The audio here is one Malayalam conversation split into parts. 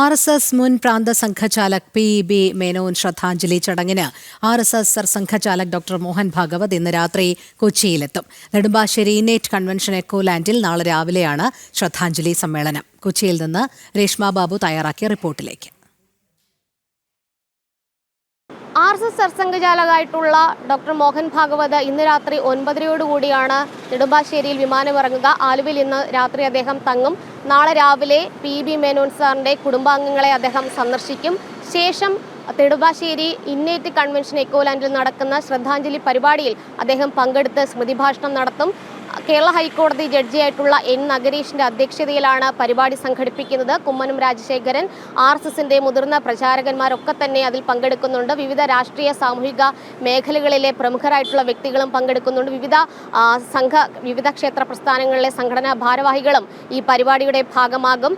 ആർ എസ് എസ് മുൻ പ്രാന്ത സംഘചാലക് പി ബി മേനോൻ ശ്രദ്ധാഞ്ജലി ചടങ്ങിന് R S S Sarsanghchalak doctor Mohan Bhagwat ഇന്ന് രാത്രി കൊച്ചിയിലെത്തും. നെടുമ്പാശ്ശേരി ഇനേറ്റ് കൺവെൻഷൻ എക്കോലാൻഡിൽ നാളെ രാവിലെയാണ് ശ്രദ്ധാഞ്ജലി സമ്മേളനം. കൊച്ചിയിൽ നിന്ന് രേഷ്മ ബാബു തയ്യാറാക്കിയ റിപ്പോർട്ടിലേക്ക്. ആർ എസ് എസ് സർസംഘചാലകായിട്ടുള്ള ഡോക്ടർ മോഹൻ ഭാഗവത് ഇന്ന് രാത്രി ഒൻപതരയോടുകൂടിയാണ് നെടുമ്പാശ്ശേരിയിൽ വിമാനമിറങ്ങുക ആലുവിൽ ഇന്ന് രാത്രി അദ്ദേഹം തങ്ങും. നാളെ രാവിലെ പി. ബി മേനോൻ സാറിന്റെ കുടുംബാംഗങ്ങളെ അദ്ദേഹം സന്ദർശിക്കും. ശേഷം നെടുമ്പാശ്ശേരി ഇന്നേറ്റ് കൺവെൻഷൻ എക്കോലാൻഡിൽ നടക്കുന്ന ശ്രദ്ധാഞ്ജലി പരിപാടിയിൽ അദ്ദേഹം പങ്കെടുത്ത് സ്മൃതിഭാഷണം നടത്തും. കേരള ഹൈക്കോടതി ജഡ്ജിയായിട്ടുള്ള എൻ നഗരീഷിന്റെ അധ്യക്ഷതയിലാണ് പരിപാടി സംഘടിപ്പിക്കുന്നത്. കുമ്മനം രാജശേഖരൻ ആർ എസ് എസിന്റെ മുതിർന്ന പ്രചാരകന്മാരൊക്കെ തന്നെ അതിൽ പങ്കെടുക്കുന്നുണ്ട്. വിവിധ രാഷ്ട്രീയ സാമൂഹിക മേഖലകളിലെ പ്രമുഖരായിട്ടുള്ള വ്യക്തികളും പങ്കെടുക്കുന്നുണ്ട്. വിവിധ സംഘ വിവിധ ക്ഷേത്ര പ്രസ്ഥാനങ്ങളിലെ സംഘടനാ ഭാരവാഹികളും ഈ പരിപാടിയുടെ ഭാഗമാകും.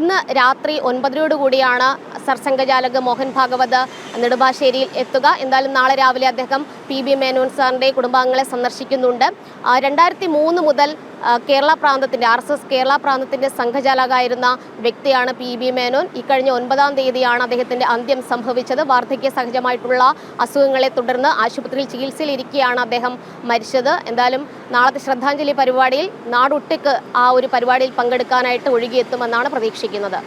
ഇന്ന് രാത്രി ഒൻപതരോടുകൂടിയാണ് സർസംഘചാലക് മോഹൻ ഭാഗവത് നെടുമ്പാശ്ശേരിയിൽ എത്തുക. എന്തായാലും നാളെ രാവിലെ അദ്ദേഹം പി ബി മേനോൻ സാറിന്റെ കുടുംബാംഗങ്ങളെ സന്ദർശിക്കുന്നുണ്ട്. രണ്ടായിരത്തി മൂന്ന് മുതൽ കേരള പ്രാന്തത്തിന്റെ ആർ എസ് എസ് കേരള പ്രാന്തത്തിന്റെ സംഘചാലകായിരുന്ന വ്യക്തിയാണ് പി ബി മേനോൻ. ഇക്കഴിഞ്ഞ ഒൻപതാം തീയതിയാണ് അദ്ദേഹത്തിന്റെ അന്ത്യം സംഭവിച്ചത്. വാർദ്ധക്യ സഹജമായിട്ടുള്ള അസുഖങ്ങളെ തുടർന്ന് ആശുപത്രിയിൽ ചികിത്സയിലിരിക്കെയാണ് അദ്ദേഹം മരിച്ചത്. എന്തായാലും നാളത്തെ ശ്രദ്ധാഞ്ജലി പരിപാടിയിൽ നാടൊട്ടുക്ക് ആ ഒരു പരിപാടിയിൽ പങ്കെടുക്കാനായിട്ട് ഒഴുകിയെത്തുമെന്നാണ് പ്രതീക്ഷിക്കുന്നത്.